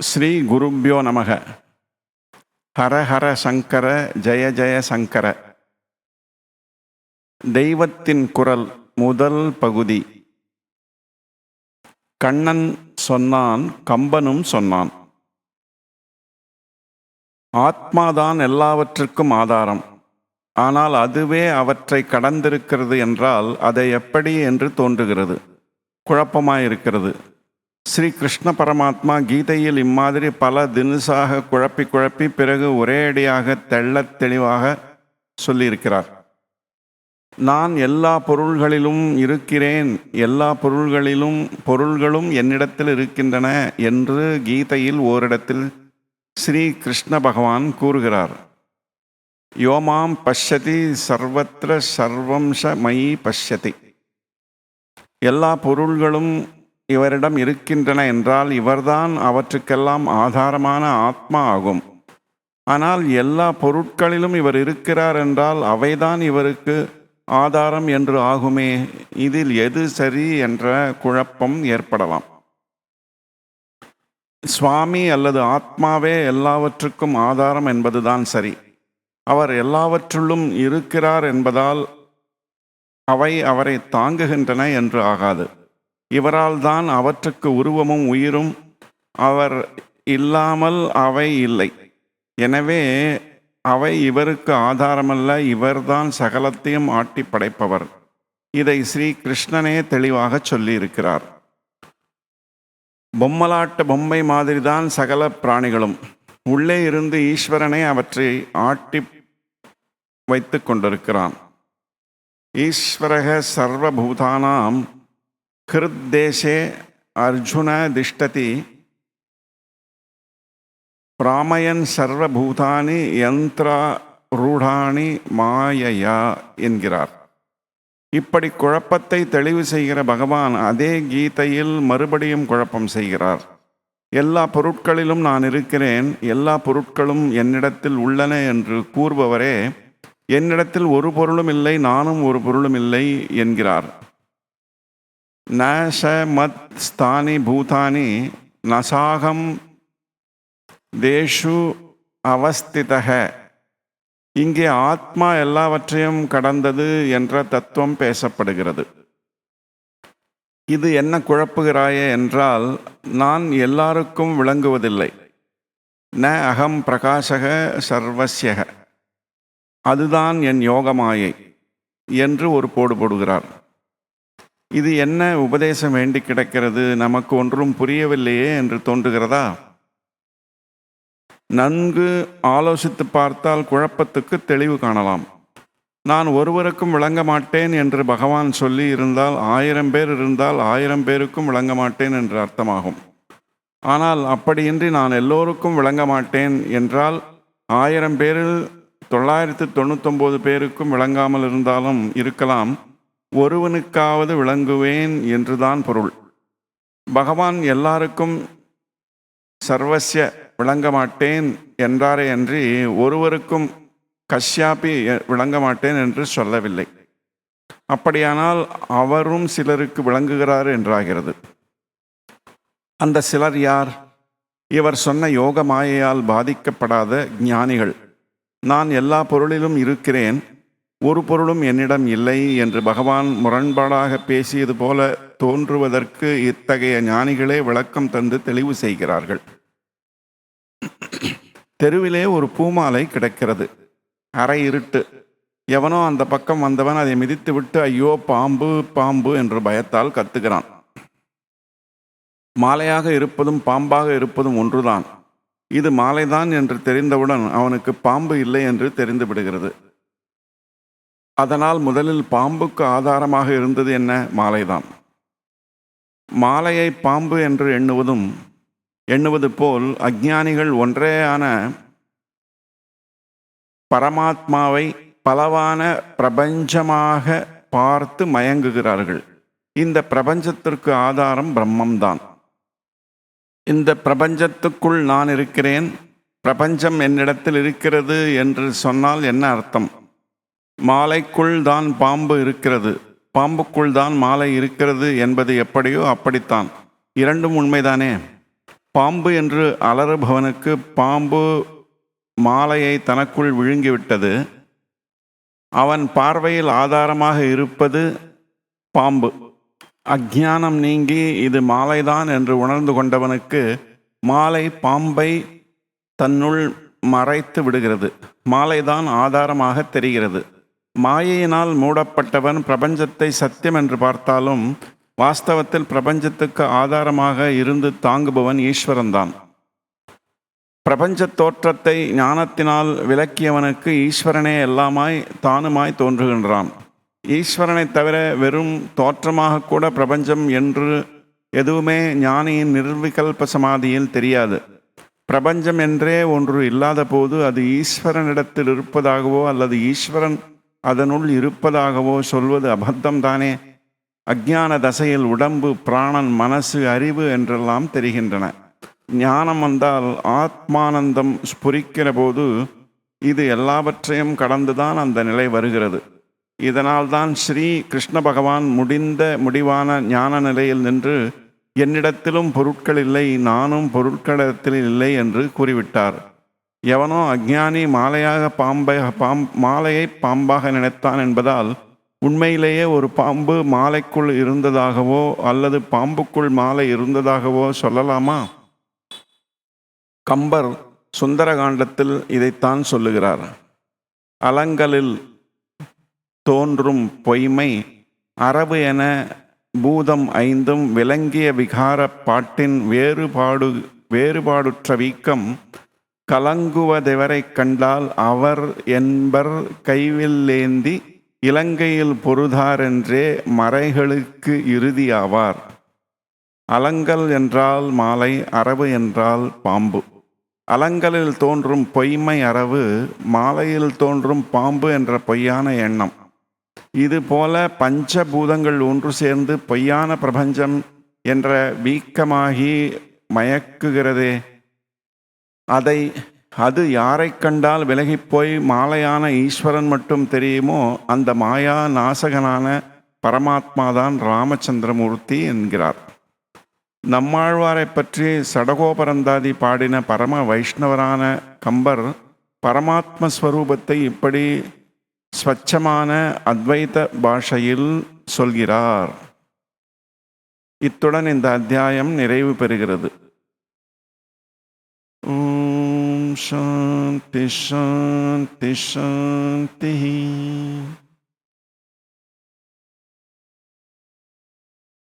ஸ்ரீ குருப்பியோ நமக. ஹர ஹர சங்கர ஜெய ஜெய சங்கர. தெய்வத்தின் குரல் முதல் பகுதி. கண்ணன் சொன்னான் கம்பனும் சொன்னான். ஆத்மாதான் எல்லாவற்றுக்கும் ஆதாரம். ஆனால் அதுவே அவற்றை கடந்திருக்கிறது என்றால் அதை எப்படி என்று தோன்றுகிறது? குழப்பமாயிருக்கிறது. ஸ்ரீ கிருஷ்ண பரமாத்மா கீதையில் இம்மாதிரி பல தினுசாக குழப்பி குழப்பி பிறகு ஒரேடியாக தெள்ளத் தெளிவாக சொல்லியிருக்கிறார். நான் எல்லா பொருள்களிலும் இருக்கிறேன் எல்லா பொருள்களிலும் பொருள்களும் என்னிடத்தில் இருக்கின்றன என்று கீதையில் ஓரிடத்தில் ஸ்ரீ கிருஷ்ண பகவான் கூறுகிறார். யோமாம் பஷ்யதி சர்வத்திர சர்வம்ச மயி பஷ்யதி. எல்லா பொருள்களும் இவரிடம் இருக்கின்றன என்றால் இவர்தான் அவற்றுக்கெல்லாம் ஆதாரமான ஆத்மா ஆகும். ஆனால் எல்லா பொருட்களிலும் இவர் இருக்கிறார் என்றால் அவைதான் இவருக்கு ஆதாரம் என்று ஆகுமே. இதில் எது சரி என்ற குழப்பம் ஏற்படலாம். சுவாமி அல்லது ஆத்மாவே எல்லாவற்றுக்கும் ஆதாரம் என்பதுதான் சரி. அவர் எல்லாவற்றுள்ளும் இருக்கிறார் என்பதால் அவை அவரை தாங்குகின்றன என்று ஆகாது. இவரால் தான் அவற்றுக்கு உருவமும் உயிரும் அவர் இல்லாமல் அவை இல்லை. எனவே அவை இவருக்கு ஆதாரமல்ல இவர்தான் சகலத்தையும் ஆட்டி படைப்பவர். இதை ஸ்ரீ கிருஷ்ணனே தெளிவாக சொல்லியிருக்கிறார். பொம்மலாட்ட பொம்மை மாதிரிதான் சகல பிராணிகளும். உள்ளே இருந்து ஈஸ்வரனே அவற்றை ஆட்டி வைத்து கொண்டிருக்கிறான். ஈஸ்வரக சர்வபூதானாம் ஹிருத்தேசே அர்ஜுன திஷ்டதி பிராமயன் சர்வபூதானி யந்திரூடாணி மாயையா என்கிறார். இப்படி குழப்பத்தை தெளிவு செய்கிற பகவான் அதே கீதையில் மறுபடியும் குழப்பம் செய்கிறார். எல்லா பொருட்களிலும் நான் இருக்கிறேன் எல்லா பொருட்களும் என்னிடத்தில் உள்ளன என்று கூறுபவரே என்னிடத்தில் ஒரு பொருளும் இல்லை நானும் ஒரு பொருளும் இல்லை என்கிறார். ந மத் ஸ்தானி பூதானி நசாகம் தேஷு அவஸ்திதக. இங்கே ஆத்மா எல்லாவற்றையும் கடந்தது என்ற தத்துவம் பேசப்படுகிறது. இது என்ன குழப்புகிறாயே என்றால் நான் எல்லாருக்கும் விளங்குவதில்லை. ந அகம் பிரகாசக சர்வசியக அதுதான் என் யோகமாயை என்று ஒரு போடு போடுகிறார். இது என்ன உபதேசம் வேண்டி கிடக்கிறது? நமக்கு ஒன்றும் புரியவில்லையே என்று தோன்றுகிறதா? நன்கு ஆலோசித்து பார்த்தால் குழப்பத்துக்கு தெளிவு காணலாம். நான் ஒருவருக்கும் விளங்க மாட்டேன் என்று பகவான் சொல்லி இருந்தால் ஆயிரம் பேர் இருந்தால் ஆயிரம் பேருக்கும் விளங்க மாட்டேன் என்று அர்த்தமாகும். ஆனால் அப்படியின்றி நான் எல்லோருக்கும் விளங்க மாட்டேன் என்றால் ஆயிரம் பேரில் தொள்ளாயிரத்து தொண்ணூத்தொம்பது பேருக்கும் விளங்காமல் இருந்தாலும் இருக்கலாம். ஒருவனுக்காவது விளங்குவேன் என்றுதான் பொருள். பகவான் எல்லாருக்கும் சர்வசிய விளங்க மாட்டேன் என்றாரே அன்றி ஒருவருக்கும் கஷ்யாப்பி விளங்க மாட்டேன் என்று சொல்லவில்லை. அப்படியானால் அவரும் சிலருக்கு விளங்குகிறார் என்றாகிறது. அந்த சிலர் யார்? இவர் சொன்ன யோக மாயையால் பாதிக்கப்படாத ஞானிகள். நான் எல்லா பொருளிலும் இருக்கிறேன். ஒரு பொருளும் என்னிடம் இல்லை என்று பகவான் முரண்பாடாக பேசியது போல தோன்றுவதற்கு இத்தகைய ஞானிகளே விளக்கம் தந்து தெளிவு செய்கிறார்கள். தெருவிலே ஒரு பூமாலை கிடக்கிறது. அரை இருட்டு. எவனோ அந்த பக்கம் வந்தவன் அதை மிதித்து விட்டு ஐயோ பாம்பு பாம்பு என்று பயத்தால் கத்துகிறான். மாலையாக இருப்பதும் பாம்பாக இருப்பதும் ஒன்றுதான். இது மாலைதான் என்று தெரிந்தவுடன் அவனுக்கு பாம்பு இல்லை என்று தெரிந்து விடுகிறது. அதனால் முதலில் பாம்புக்கு ஆதாரமாக இருந்தது என்ன? மாலைதான். மாலையை பாம்பு என்று எண்ணுவதும் எண்ணுவது போல் அஜ்ஞானிகள் ஒன்றேயான பரமாத்மாவை பலவான பிரபஞ்சமாக பார்த்து மயங்குகிறார்கள். இந்த பிரபஞ்சத்திற்கு ஆதாரம் பிரம்மம்தான். இந்த பிரபஞ்சத்துக்குள் நான் இருக்கிறேன் பிரபஞ்சம் என்னிடத்தில் இருக்கிறது என்று சொன்னால் என்ன அர்த்தம்? மாலைக்குள் தான் பாம்பு இருக்கிறது. பாம்புக்குள் தான் மாலை இருக்கிறது என்பது எப்படியோ அப்படித்தான். இரண்டும் உண்மைதானே? பாம்பு என்று அலறுபவனுக்கு பாம்பு மாலையை தனக்குள் விழுங்கிவிட்டது. அவன் பார்வையில் ஆதாரமாக இருப்பது பாம்பு. அஞ்ஞானம் நீங்கி இது மாலைதான் என்று உணர்ந்து கொண்டவனுக்கு மாலை பாம்பை தன்னுள் மறைத்து விடுகிறது. மாலைதான் ஆதாரமாக தெரிகிறது. மாயையினால் மூடப்பட்டவன் பிரபஞ்சத்தை சத்தியம் என்று பார்த்தாலும் வாஸ்தவத்தில் பிரபஞ்சத்துக்கு ஆதாரமாக இருந்து தாங்குபவன் ஈஸ்வரன்தான். பிரபஞ்ச தோற்றத்தை ஞானத்தினால் விளக்கியவனுக்கு ஈஸ்வரனே எல்லாமாய் தானுமாய் தோன்றுகின்றான். ஈஸ்வரனை தவிர வெறும் தோற்றமாக கூட பிரபஞ்சம் என்று எதுவுமே ஞானியின் நிர்விகல்ப சமாதியில் தெரியாது. பிரபஞ்சம் என்றே ஒன்று இல்லாத போது அது ஈஸ்வரனிடத்தில் இருப்பதாகவோ அல்லது ஈஸ்வரன் அதனுள் இருப்பதாகவோ சொல்வது அபத்தம்தானே அஜான தசையில் உடம்பு பிராணன் மனசு அறிவு என்றெல்லாம் தெரிகின்றன. ஞானம் வந்தால் ஆத்மானந்தம் ஸ்புரிக்கிற போது இது எல்லாவற்றையும் கடந்துதான் அந்த நிலை வருகிறது. இதனால்தான் ஸ்ரீ கிருஷ்ண பகவான் முடிந்த முடிவான ஞான நிலையில் நின்று என்னிடத்திலும் பொருட்கள் இல்லை நானும் பொருட்களிடத்தில் இல்லை என்று கூறிவிட்டார். எவனோ அக்ஞானி மாலையாக பாம்பை பாம் மாலையை பாம்பாக நினைத்தான் என்பதால் உண்மையிலேயே ஒரு பாம்பு மாலைக்குள் இருந்ததாகவோ அல்லது பாம்புக்குள் மாலை இருந்ததாகவோ சொல்லலாமா? கம்பர் சுந்தரகாண்டத்தில் இதைத்தான் சொல்லுகிறார். அலங்கலில் தோன்றும் பொய்மை அரபு என பூதம் ஐந்தும் விளங்கிய விகார பாட்டின் வேறுபாடு வேறுபாடுற்ற வீக்கம் கலங்குவதெவரைக் கண்டால் அவர் என்பர் கைவில்லேந்தி இலங்கையில் பொருதாரென்றே மறைகளுக்கு இறுதியாவார். அலங்கல் என்றால் மாலை அரவு என்றால் பாம்பு. அலங்கலில் தோன்றும் பொய்மை அரவு மாலையில் தோன்றும் பாம்பு என்ற பொய்யான எண்ணம். இது போல பஞ்சபூதங்கள் ஒன்று சேர்ந்து பொய்யான பிரபஞ்சம் என்ற வீக்கமாகி மயக்குகிறதே அதை அது யாரைக் கண்டால் விலகிப்போய் மாலையான ஈஸ்வரன் மட்டும் தெரியுமோ அந்த மாயா நாசகனான பரமாத்மாதான் ராமச்சந்திரமூர்த்தி என்கிறார். நம்மாழ்வாரை பற்றி சடகோபரந்தாதி பாடின பரம வைஷ்ணவரான கம்பர் பரமாத்ம ஸ்வரூபத்தை இப்படி ஸ்வச்சமான அத்வைத பாஷையில் சொல்கிறார். இத்துடன் இந்த அத்தியாயம் நிறைவு பெறுகிறது. शांति शांति शांति